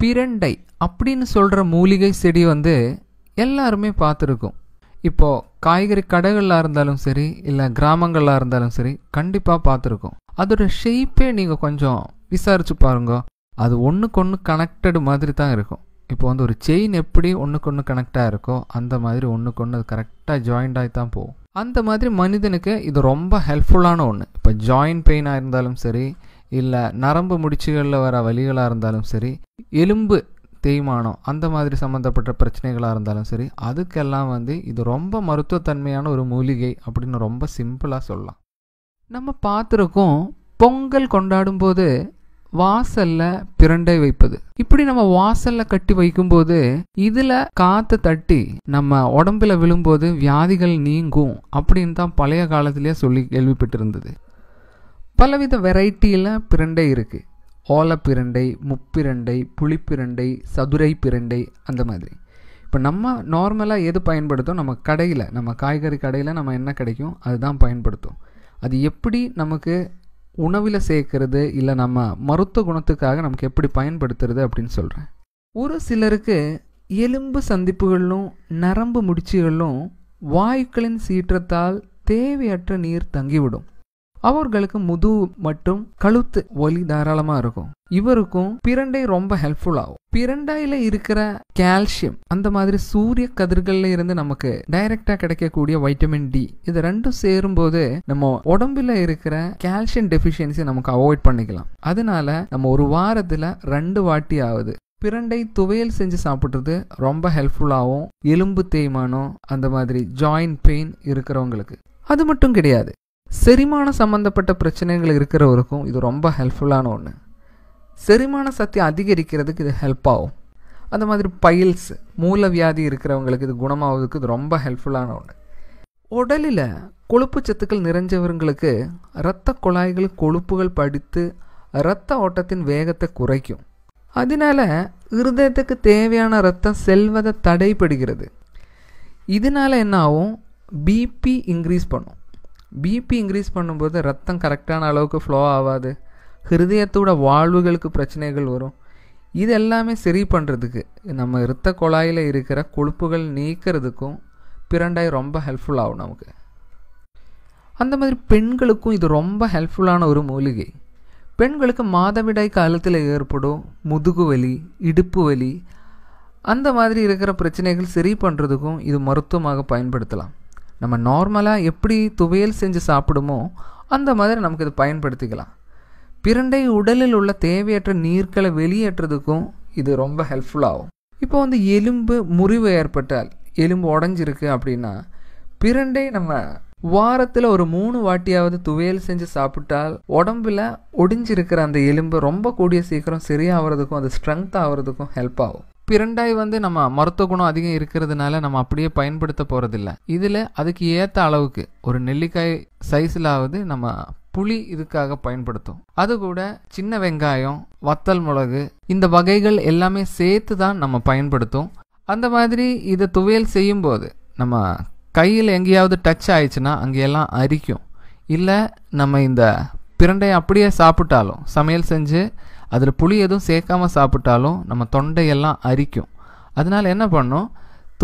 பிரண்டை அப்படின்னு சொல்கிற மூலிகை செடி வந்து எல்லாருமே பார்த்துருக்கோம். இப்போது காய்கறி கடைகளில் இருந்தாலும் சரி இல்லை கிராமங்களாக இருந்தாலும் சரி கண்டிப்பாக பார்த்துருக்கோம். அதோட ஷேப்பே நீங்கள் கொஞ்சம் விசாரிச்சு பாருங்க. அது ஒன்றுக்கு ஒன்று கனெக்டடு மாதிரி தான் இருக்கும். இப்போ வந்து ஒரு செயின் எப்படி ஒன்றுக்கு ஒன்று கனெக்டாக இருக்கோ அந்த மாதிரி ஒன்றுக்கு ஒன்று அது கரெக்டாக ஜாயிண்ட் ஆகி தான் போகும். அந்த மாதிரி மனிதனுக்கு இது ரொம்ப ஹெல்ப்ஃபுல்லான ஒன்று இப்போ ஜாயிண்ட் பெயினாக இருந்தாலும் சரி இல்லை நரம்பு முடிச்சுகளில் வர வலிகளாக இருந்தாலும் சரி எலும்பு தேய்மானம் அந்த மாதிரி சம்மந்தப்பட்ட பிரச்சனைகளாக இருந்தாலும் சரி அதுக்கெல்லாம் வந்து இது ரொம்ப மருத்துவத்தன்மையான ஒரு மூலிகை அப்படின்னு ரொம்ப சிம்பிளாக சொல்லலாம். நம்ம பார்த்துருக்கோம் பொங்கல் கொண்டாடும்போது வாசல்ல பிரண்டை வைப்பது. இப்படி நம்ம வாசல்ல கட்டி வைக்கும்போது இதுல காத்து தட்டி நம்ம உடம்புல விழும்போது வியாதிகள் நீங்கும் அப்படின்னு தான் பழைய காலத்திலேயே சொல்லி கேள்விப்பட்டிருந்தது. பலவித வெரைட்டியில் பிரண்டை இருக்குது ஓலப்பிரண்டை முப்பிரண்டை புளிப்பிரண்டை சதுரை பிரண்டை அந்த மாதிரி. இப்போ நம்ம நார்மலாக எது பயன்படுத்தும் நம்ம கடையில் நம்ம காய்கறி கடையில் நம்ம என்ன கிடைக்கும்? அதுதான் பயன்படுத்தும். அது எப்படி நமக்கு உணவில் சேர்க்கறது? இல்லை நம்ம மருத்துவ குணத்துக்காக நமக்கு எப்படி பயன்படுத்துறது அப்படின்னு சொல்கிறேன் ஒரு சிலருக்கு எலும்பு சந்திப்புகளிலும் நரம்பு முடிச்சுகளிலும் வாயுக்களின் சீற்றத்தால் தேவையற்ற நீர் தங்கிவிடும். அவர்களுக்கு முதுகு மற்றும் கழுத்து வலி தாராளமா இருக்கும். இவருக்கும் பிரண்டை ரொம்ப ஹெல்ப்ஃபுல் ஆகும். பிரண்டையில இருக்கிற கால்சியம் அந்த மாதிரி சூரிய கதிர்கள்ல இருந்து நமக்கு டைரக்டா கிடைக்கக்கூடிய வைட்டமின் டி இது ரெண்டும் சேரும்போது நம்ம உடம்புல இருக்கிற கால்சியம் டெஃபிஷியன்சி நமக்கு அவாய்ட் பண்ணிக்கலாம். அதனால நம்ம ஒரு வாரத்துல ரெண்டு வாட்டி ஆகுது. பிரண்டை துவையல் செஞ்சு சாப்பிட்றது ரொம்ப ஹெல்ப்ஃபுல்லாகவும் எலும்பு தேய்மானம் அந்த மாதிரி ஜாயிண்ட் பெயின் இருக்கிறவங்களுக்கு. அது மட்டும் கிடையாது. செரிமான சம்மந்தப்பட்ட பிரச்சனைகள் இருக்கிறவருக்கும் இது ரொம்ப ஹெல்ப்ஃபுல்லான ஒன்று செரிமான சக்தி அதிகரிக்கிறதுக்கு இது ஹெல்ப் ஆகும் அந்த மாதிரி பைல்ஸ் மூலவியாதி இருக்கிறவங்களுக்கு இது குணமாவதுக்கு இது ரொம்ப ஹெல்ப்ஃபுல்லான ஒன்று உடலில் கொழுப்பு சத்துக்கள் நிறைஞ்சவங்களுக்கு இரத்த குழாய்கள் கொழுப்புகள் படித்து இரத்த ஓட்டத்தின் வேகத்தை குறைக்கும். அதனால இருதயத்துக்கு தேவையான ரத்தம் செல்வதை தடைப்படுகிறது. இதனால என்ன ஆகும்? பிபி இன்க்ரீஸ் பண்ணும். பிபி இன்க்ரீஸ் பண்ணும்போது ரத்தம் கரெக்டான அளவுக்கு ஃப்ளோ ஆகாது. ஹிருதயத்தோட வாழ்வுகளுக்கு பிரச்சனைகள் வரும். இது எல்லாமே சரி பண்ணுறதுக்கு நம்ம இரத்த குழாயில் இருக்கிற கொழுப்புகள் நீக்கிறதுக்கும் பிரண்டாய் ரொம்ப ஹெல்ப்ஃபுல் ஆகும் நமக்கு. அந்த மாதிரி பெண்களுக்கும் இது ரொம்ப ஹெல்ப்ஃபுல்லான ஒரு மூலிகை. பெண்களுக்கு மாதவிடாய் காலத்தில் ஏற்படும் முதுகு வலி இடுப்பு வலி அந்த மாதிரி இருக்கிற பிரச்சனைகள் சரி பண்ணுறதுக்கும் இது மருத்துவமாக பயன்படுத்தலாம். நம்ம நார்மலாக எப்படி துவையல் செஞ்சு சாப்பிடுமோ அந்த மாதிரி நமக்கு இது பயன்படுத்திக்கலாம். பிரண்டை உடலில் உள்ள தேவையற்ற நீர்களை வெளியேற்றுறதுக்கும் இது ரொம்ப ஹெல்ப்ஃபுல்லாகும் இப்போ வந்து எலும்பு முறிவு ஏற்பட்டால் எலும்பு உடஞ்சிருக்கு அப்படின்னா பிரண்டை நம்ம வாரத்தில் ஒரு மூணு வாட்டியாவது துவையல் செஞ்சு சாப்பிட்டால் உடம்புல ஒடிஞ்சிருக்கிற அந்த எலும்பு ரொம்ப கூடிய சீக்கிரம் சரியாகிறதுக்கும் அது ஸ்ட்ரென்த் ஆகிறதுக்கும் ஹெல்ப் ஆகும். பிரண்டாய் வந்து நம்ம மருத்துவ குணம் அதிகம் இருக்கிறதுனால நம்ம அப்படியே பயன்படுத்த போகிறதில்ல இதில் அதுக்கு ஏற்ற அளவுக்கு ஒரு நெல்லிக்காய் சைஸிலாவது நம்ம புளி இதுக்காக பயன்படுத்தும். அது கூட சின்ன வெங்காயம் வத்தல் மிளகு இந்த வகைகள் எல்லாமே சேர்த்து தான் நம்ம பயன்படுத்தும். அந்த மாதிரி இதை துவையல் செய்யும்போது நம்ம கையில் எங்கேயாவது டச் ஆயிடுச்சுன்னா அங்கேயெல்லாம் அரிக்கும். இல்லை நம்ம இந்த பிரண்டையை அப்படியே சாப்பிட்டாலும் சமையல் செஞ்சு அதில் புளி எதுவும் சேர்க்காம சாப்பிட்டாலும் நம்ம தொண்டையெல்லாம் அரிக்கும். அதனால என்ன பண்ணோம்?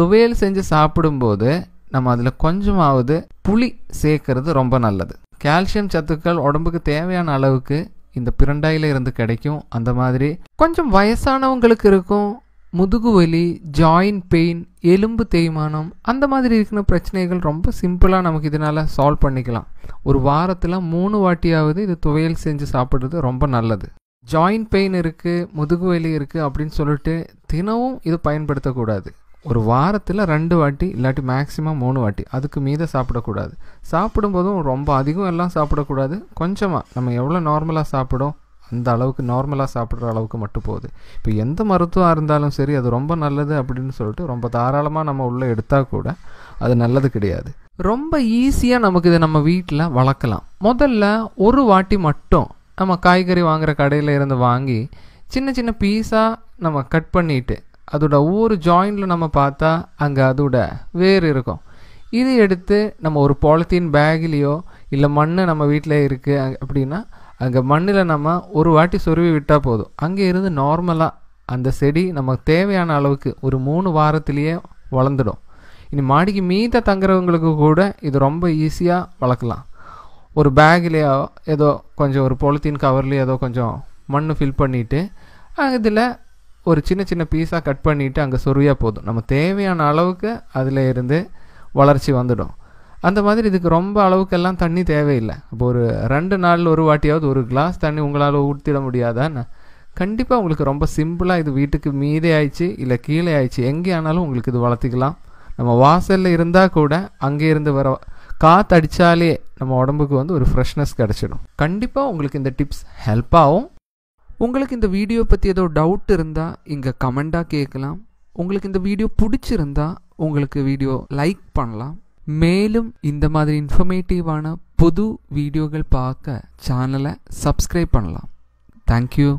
துவையல் செஞ்சு சாப்பிடும்போது நம்ம அதில் கொஞ்சமாவது புளி சேர்க்கறது ரொம்ப நல்லது. கால்சியம் சத்துக்கள் உடம்புக்கு தேவையான அளவுக்கு இந்த பிரண்டாயில இருந்து கிடைக்கும். அந்த மாதிரி கொஞ்சம் வயசானவங்களுக்கு இருக்கும். முதுகு வலி ஜாயிண்ட் பெயின் எலும்பு தேய்மானம் அந்த மாதிரி இருக்கிற பிரச்சனைகள் ரொம்ப சிம்பிளாக நமக்கு இதனால் சால்வ் பண்ணிக்கலாம். ஒரு வாரத்தில் மூணு வாட்டியாவது இது துவையல் செஞ்சு சாப்பிட்றது ரொம்ப நல்லது. ஜாயிண்ட் பெயின் இருக்குது முதுகு வலி இருக்குது அப்படின்னு சொல்லிட்டு தினமும் இது பயன்படுத்தக்கூடாது. ஒரு வாரத்தில் ரெண்டு வாட்டி இல்லாட்டி மேக்ஸிமம் மூணு வாட்டி. அதுக்கு மீத சாப்பிடக்கூடாது. சாப்பிடும்போதும் ரொம்ப அதிகம் எல்லாம் சாப்பிடக்கூடாது. கொஞ்சமாக நம்ம எவ்வளோ நார்மலாக சாப்பிடும் அந்த அளவுக்கு நார்மலாக சாப்பிட்ற அளவுக்கு மட்டும் போகுது. இப்போ எந்த மருத்துவம் இருந்தாலும் சரி அது ரொம்ப நல்லது அப்படின்னு சொல்லிட்டு ரொம்ப தாராளமாக நம்ம உள்ளே எடுத்தால் கூட அது நல்லது கிடையாது. ரொம்ப ஈஸியாக நமக்கு இதை நம்ம வீட்டில் வளர்க்கலாம். முதல்ல ஒரு வாட்டி மட்டும் நம்ம காய்கறி வாங்குகிற கடையில் இருந்து வாங்கி சின்ன சின்ன பீஸாக நம்ம கட் பண்ணிவிட்டு அதோட ஒவ்வொரு ஜாயிண்டில் நம்ம பார்த்தா அங்கே அதோட வேர் இருக்கும். இது எடுத்து நம்ம ஒரு பாலித்தீன் பேக்லேயோ இல்லை மண் நம்ம வீட்டில் இருக்குது அப்படின்னா அங்கே மண்ணில் நம்ம ஒரு வாட்டி சொருவி விட்டால் போதும். அங்கே இருந்து நார்மலாக அந்த செடி நமக்கு தேவையான அளவுக்கு ஒரு மூணு வாரத்திலேயே வளர்ந்துடும். இனி மாடிக்கு மீத தங்குறவங்களுக்கு கூட இது ரொம்ப ஈஸியாக வளர்க்கலாம். ஒரு பேக்லேயோ ஏதோ கொஞ்சம் ஒரு பொலித்தீன் கவர்லேயோ ஏதோ கொஞ்சம் மண் ஃபில் பண்ணிவிட்டு இதில் ஒரு சின்ன சின்ன பீஸாக கட் பண்ணிவிட்டு அங்கே சொருவியாக போதும். நம்ம தேவையான அளவுக்கு அதில் இருந்து வளர்ச்சி வந்துடும். அந்த மாதிரி இதுக்கு ரொம்ப அளவுக்கெல்லாம் தண்ணி தேவையில்லை. இப்போ ஒரு ரெண்டு நாள் ஒரு வாட்டியாவது ஒரு கிளாஸ் தண்ணி உங்களால் ஊற்றிட முடியாதான்னு கண்டிப்பாக உங்களுக்கு ரொம்ப சிம்பிளாக இது வீட்டுக்கு மீதே ஆயிடுச்சு இல்லை கீழே ஆயிடுச்சு. எங்கே ஆனாலும் உங்களுக்கு இது வளர்த்திக்கலாம். நம்ம வாசலில் இருந்தால் கூட அங்கே இருந்து வர காற்று அடித்தாலே நம்ம உடம்புக்கு வந்து ஒரு ஃப்ரெஷ்னஸ் கிடச்சிடும். கண்டிப்பாக உங்களுக்கு இந்த டிப்ஸ் ஹெல்ப் ஆகும். உங்களுக்கு இந்த வீடியோ பற்றி ஏதோ டவுட் இருந்தால் இங்கே கமெண்டாக கேட்கலாம். உங்களுக்கு இந்த வீடியோ பிடிச்சிருந்தா உங்களுக்கு வீடியோ லைக் பண்ணலாம். மேலும் இந்த மாதிரி இன்ஃபர்மேட்டிவான புது வீடியோகள் பார்க்க சேனலை சப்ஸ்கிரைப் பண்ணலாம். தேங்க்யூ